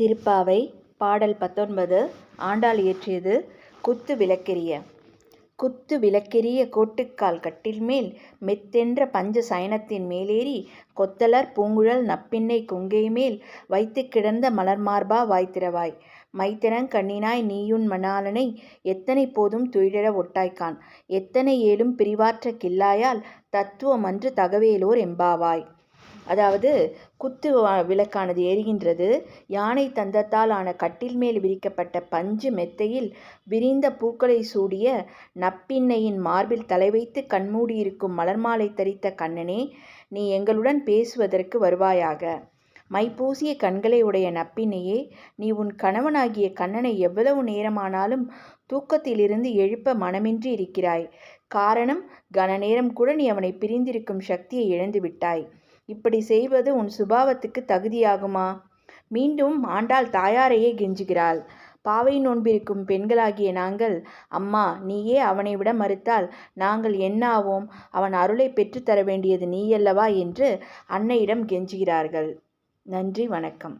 திருப்பாவை பாடல் பத்தொன்பது ஆண்டாள் இயற்றியது குத்து விளக்கெரிய. குத்து விளக்கெரிய கோட்டுக்கால் கட்டில் மேல் மெத்தென்ற பஞ்ச சயனத்தின் மேலேறி கொத்தலர் பூங்குழல் நப்பின்னை கொங்கைமேல் வைத்து கிடந்த மலர்மார்பா வாய்த்திரவாய் மைத்தனங் கண்ணினாய் நீயுன் மணாளனை எத்தனை போதும் துயிழ ஒட்டாய்க்கான். எத்தனை ஏழும் பிரிவாற்ற கில்லாயால் தத்துவமன்று தகவேலோர் எம்பாவாய். அதாவது குத்து விளக்கானது எரிகின்றது. யானை தந்தத்தால் ஆன கட்டில் மேல் விரிக்கப்பட்ட பஞ்சு மெத்தையில் விரிந்த பூக்களை சூடிய நப்பின்னையின் மார்பில் தலை வைத்து கண்மூடியிருக்கும் மலர்மாலை தரித்த கண்ணனே நீ எங்களுடன் பேசுவதற்கு வருவாயாக. மைப்பூசிய கண்களை உடைய நப்பின்னையே நீ உன் கணவனாகிய கண்ணனை எவ்வளவு நேரமானாலும் தூக்கத்திலிருந்து எழுப்ப மனமின்றி இருக்கிறாய். காரணம் கன நேரம் கூட நீ அவனை பிரிந்திருக்கும் சக்தியை இழந்து விட்டாய் இப்படி செய்வது உன் சுபாவத்துக்கு தகுதியாகுமா? மீண்டும் ஆண்டாள் தாயாரையே கெஞ்சுகிறாள். பாவை நோன்பிருக்கும் பெண்களாகிய நாங்கள் அம்மா நீயே அவனை விட மறுத்தால் நாங்கள் என்ன ஆவோம் அவன் அருளை பெற்றுத்தர வேண்டியது நீயல்லவா? என்று அன்னையிடம் கெஞ்சுகிறார்கள். நன்றி வணக்கம்.